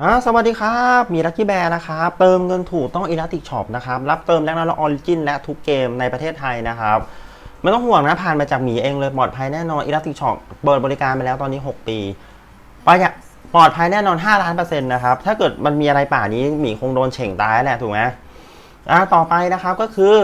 อ่าสวัสดีครับ มีลั c กี้แบร์นะครับ เติมเงินถูกต้องอิ l ล s ติกช็อปนะครับ รับเติมแลกนาล็อออริจินและทุกเกมในประเทศไทยนะครับ ไม่ต้องห่วงนะ ผ่านมาจากหมีเองเลย ปลอดภัยแน่นอนอิ l ล s ติกช็อปเปิดบริการไปแล้วตอนนี้ 6 ปีประหยัดปลอดภัยแน่นอน 5 ล้านเปอร์เซ็นต์นะครับ ถ้าเกิดมันมีอะไรป่านี้หมีคงโดนเฉ่งตายแหละถูกไหมอ่าต่อไปนะครับก็คือ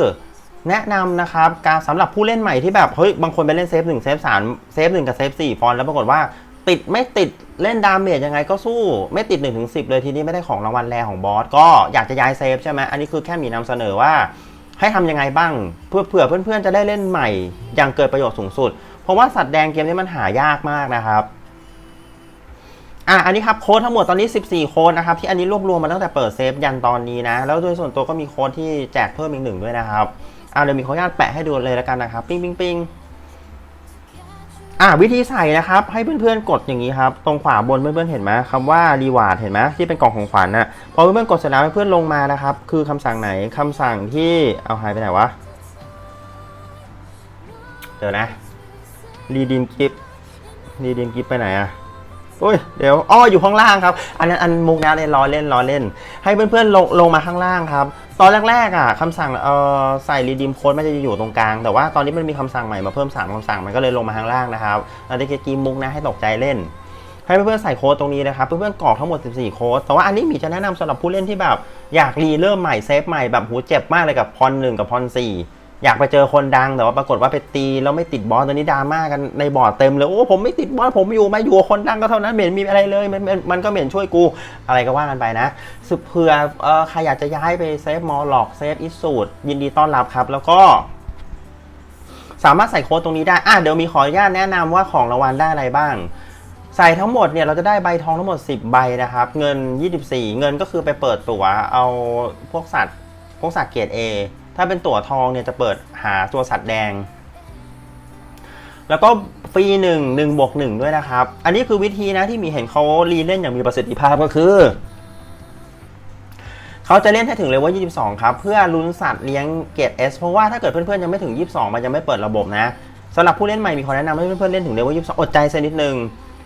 แนะนำนะครับการสำหรับผู้เล่นใหม่ที่แบบเฮ้ยบางคนไปเล่นเซฟหนึ่งเซฟสามเซฟหนึ่งกับเซฟสี่ฟอนแล้วปรากฏว่า ติดไม่ติดเล่นดาเมจยังไงก็สู้ไม่ติด1นถึงสิเลยทีนี้ไม่ได้ของรางวัลแรของบอสก็อยากจะย้ายเซฟใช่ไหมอันนี้คือแค่มีนำเสนอว่า ให้ทำยังไงบ้างเพื่อเผื่อเพื่อนๆจะได้เล่นใหม่ อย่างเกิดประโยชน์สูงสุด เพราะว่าสัตว์แดงเกมนี้มันหายากมากนะครับอะอันนี้ครับโค้ดทั้งหมดตอนนี้ 14 โค้ดนะครับที่อันนี้รวบรวมมาตั้งแต่เปิดเซฟยันตอนนี้นะ แล้วโดยส่วนตัวก็มีโค้ดที่แจกเพิ่มอีกหนึ่งด้วยนะครับอะเดี๋ยวมีขออนุญาตแปะให้ดูเลยแล้วกันนะครับ ปิ้งปิ้งปิ้ง อะวิธีใส่นะครับให้เพื่อนๆกดอย่างนี้ครับตรงขวาบนเพื่อนๆเห็นไหมคำว่ารีวาร์ดเห็นไหมที่เป็นกล่องของขวัญน่ะพอเพื่อนๆกดเสร็จแล้วเพื่อนลงมานะครับคือคำสั่งไหนคำสั่งที่เอาหายไปไหนวะเดี๋ยวนะรีดีมกิฟรีดีมกิฟไปไหนอะ โอ้ยเดี๋ยวอ้ออยู่ข้างล่างครับ อันนั้นอันมุกนะเล่นล้อเล่นล้อเล่น ให้เพื่อนๆลงลงมาข้างล่างครับ ตอนแรกๆอะคำสั่งเอ่อใส่รีดีมโค้ดมันจะอยู่ตรงกลาง แต่ว่าตอนนี้มันมีคำสั่งใหม่มาเพิ่ม3คำสั่งมันก็เลยลงมาข้างล่างนะครับอันนี้กีมุกนะให้ตกใจเล่น ให้เพื่อนๆใส่โค้ดตรงนี้นะครับ เพื่อนๆกรอกทั้งหมด 14 โค้ดแต่ว่าอันนี้หมีจะแนะนำสำหรับผู้เล่นที่แบบอยากรีเริ่มใหม่เซฟใหม่แบบหูเจ็บมากเลยกับพรหนึ่งกับพรสี่ อยากไปเจอคนดังแต่ว่าปรากฏว่าไปตีแล้วไม่ติดบอสตอนนี้ดราม่ากันในบอร์ดเต็มเลยโอ้ผมไม่ติดบอสผมอยู่มาอยู่คนดังก็เท่านั้นเหม็นมีอะไรเลยมันมันมันก็เหม็นช่วยกูอะไรก็ว่ากันไปนะสุดเผื่อใครอยากจะย้ายไปเซฟมอลล็อกเซฟอิสูดยินดีต้อนรับครับ แล้วก็ สามารถใส่โค้ดตรงนี้ได้อะเดี๋ยวมีขออนุญาตแนะนำว่าของรางวัลได้อะไรบ้างใส่ทั้งหมดเนี่ยเราจะได้ใบทองทั้งหมด 10 ใบนะครับ เงิน 24 เงินก็คือไปเปิดตั๋วเอาพวกสัตว์พวกสัตว์เกรด A ถ้าเป็นตั๋วทองเนี่ยจะเปิดหาตัวสัตว์แดง แล้วก็ฟรีหนึ่งหนึ่งบวกหนึ่งด้วยนะครับ อันนี้คือวิธีนะที่มีเห็นเขารีเล่นอย่างมีประสิทธิภาพก็คือเขาจะเล่นให้ถึงเลเวล22 ครับ เพื่อลุ้นสัตว์เลี้ยงเกรด S เพราะว่าถ้าเกิดเพื่อนๆยังไม่ถึง 22 มันยังไม่เปิดระบบนะสำหรับผู้เล่นใหม่มีขอแนะนำให้เพื่อนๆเล่นถึงเลเวล22 อดใจสักนิดนึง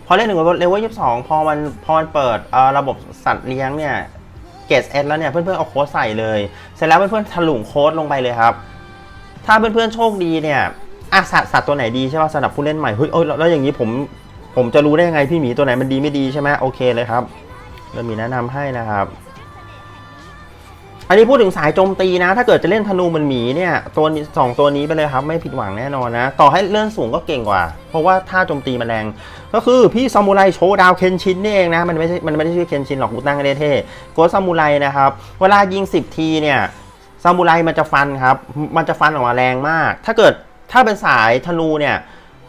พอเล่นถึงเลเวล22 พอมันพอมันเปิดระบบสัตว์เลี้ยงเนี่ย เกรด S แล้วเนี่ยเพื่อนๆเอาโค้ดใส่เลย เสร็จแล้วเพื่อนๆถลุงโค้ดลงไปเลยครับ ถ้าเพื่อนๆโชคดีเนี่ยอะสัตว์สัตว์ตัวไหนดีใช่ป่ะสำหรับผู้เล่นใหม่เฮ้ยเอ้ยแล้วแล้วอย่างนี้ผมผมจะรู้ได้ยังไงพี่หมีตัวไหนมันดีไม่ดีใช่ไหมโอเคเลยครับเรามีแนะนำให้นะครับ อันนี้พูดถึงสายโจมตีนะ ถ้าเกิดจะเล่นธนูมันหมีเนี่ยตัวสองตัวนี้ไปเลยครับ ไม่ผิดหวังแน่นอนนะ ต่อให้เลื่อนสูงก็เก่งกว่า เพราะว่าท่าโจมตีมันแรง ก็คือพี่ซามูไรโชว์ดาวเคนชินนี่เองนะ มันไม่ใช่มันไม่ได้ชื่อเคนชินหรอกกูตั้งให้เท่ๆโกซามูไรนะครับ เวลายิง 10 ทีเนี่ยซามูไรมันจะฟันครับ มันจะฟันออกมาแรงมาก ถ้าเกิดถ้าเป็นสายธนูเนี่ย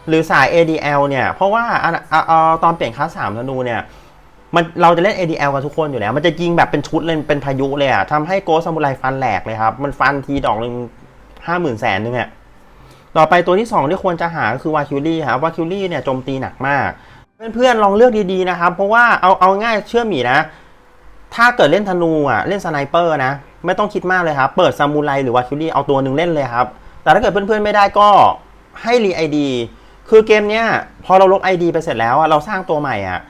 หรือสาย ADL เนี่ยเพราะว่าอะอะอะตอนเปลี่ยนคลาสสามธนูเนี่ย มันเราจะเล่น ADL กันทุกคนอยู่แล้ว มันจะยิงแบบเป็นชุดเลยเป็นพายุเลยอะทำให้โกซามูไรฟันแหลกเลยครับ มันฟันทีดอกหนึ่งห้าหมื่นแสนนึงอะต่อไปตัวที่สองที่ควรจะหาคือวาคิวลี่ครับวาคิวลี่เนี่ยโจมตีหนักมาก เพื่อนๆลองเลือกดีๆนะครับ เพราะว่าเอาเอาง่ายเชื่อหมีนะ ถ้าเกิดเล่นธนูอะเล่นสไนเปอร์นะ ไม่ต้องคิดมากเลยครับ เปิดซามูไรหรือวาคิวลี่เอาตัวหนึ่งเล่นเลยครับ แต่ถ้าเกิดเพื่อนๆไม่ได้ก็ให้รีไอดีคือเกมเนี้ยพอเราลบ ID ไปเสร็จแล้วอะเราสร้างตัวใหม่อะ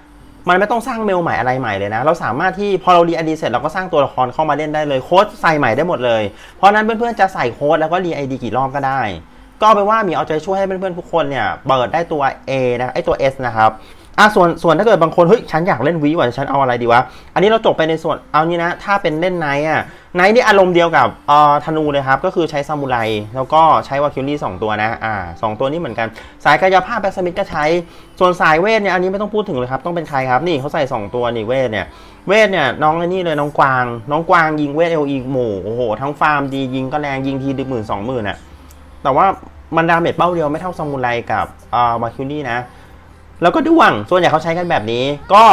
มันไม่ต้องสร้างเมลใหม่อะไรใหม่เลยนะ เราสามารถที่พอเรารีไอดีเสร็จเราก็สร้างตัวละครเข้ามาเล่นได้เลยโค้ดใส่ใหม่ได้หมดเลย เพราะนั้นเพื่อนๆจะใส่โค้ดแล้วก็รีไอดีกี่รอบก็ได้ ก็เอาไปนว่ามีเอาใจช่วยให้เพื่อนๆทุกคนเนี่ยเปิดได้ตัว A นะไอตัว S นะครับ อะส่วนส่วนถ้าเกิดบางคนเฮ้ยฉันอยากเล่นวีว่ะฉันเอาอะไรดีวะอันนี้เราจบไปในส่วนเอานี้นะ ถ้าเป็นเล่นไนท์อะไนท์นี่อารมณ์เดียวกับเอ่อธนูเลยครับ ก็คือใช้ซามูไรแล้วก็ใช้วาคิวลี่สองตัวนะอ่าสองตัวนี้เหมือนกัน สายกายภาพแบสมิธก็ใช้ส่วนสายเวทเนี่ยอันนี้ไม่ต้องพูดถึงเลยครับต้องเป็นใครครับนี่เขาใส่ 2 ตัวนี่เวทเนี่ยเวทเนี่ยน้องไอ้นี่เลยน้องกวาง น้องกวางยิงเวทเอลีหมู่โอ้โหทั้งฟาร์มดียิงก็แรงยิงทีดึกหมื่นสองหมื่นอะแต่ว่ามันดาเมจเป้าเดียวไม่เท่าซามูไรกับอ่าวาคิลี่นะ แล้วก็ด้วงส่วนใหญ่เขาใช้กันแบบนี้ ก็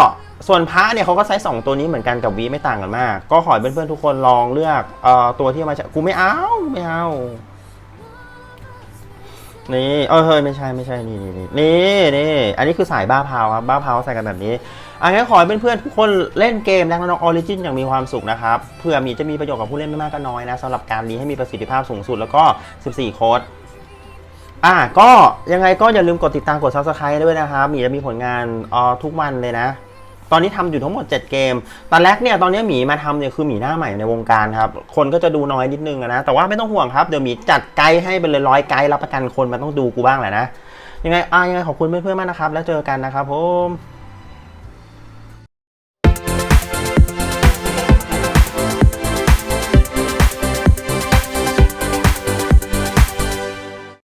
ส่วนพระเนี่ยเขาก็ใช้2ตัวนี้เหมือนกันกับวีไม่ต่างกันมาก ก็ขอให้เพื่อนๆทุกคนลองเลือกเอ่อตัวที่มาจากกูไม่เอาไม่เอานี่เออเฮ้ยไม่ใช่ไม่ใช่นี่นี่นี่นี่นี่อันนี้คือสายบ้าพาวครับบ้าพาวใส่กันแบบนี้อันนี้ขอให้เพื่อนๆทุกคนเล่นเกมแรงน้องออริจินอย่างมีความสุขนะครับเพื่อมีจะมีประโยชน์กับผู้เล่นไม่มากก็น้อยนะสำหรับการนี้ให้มีประสิทธิภาพสูงสุดแล้วก็ 14 โค้ด อะก็ยังไงก็อย่าลืมกดติดตามกด subscribe ด้วยนะครับหมีจะมีผลงานอ่อทุกวันเลยนะ ตอนนี้ทำอยู่ทั้งหมด 7 เกม ตอนแรกเนี่ยตอนนี้หมีมาทำเนี่ยคือหมีหน้าใหม่ในวงการครับ คนก็จะดูน้อยนิดนึงนะ แต่ว่าไม่ต้องห่วงครับ เดี๋ยวหมีจัดไกด์ให้เป็นเลยร้อยไกด์รับประกันคนมันต้องดูกูบ้างแหละนะ ยังไงอะยังไงขอบคุณเพื่อนๆมากนะครับ แล้วเจอกันนะครับผม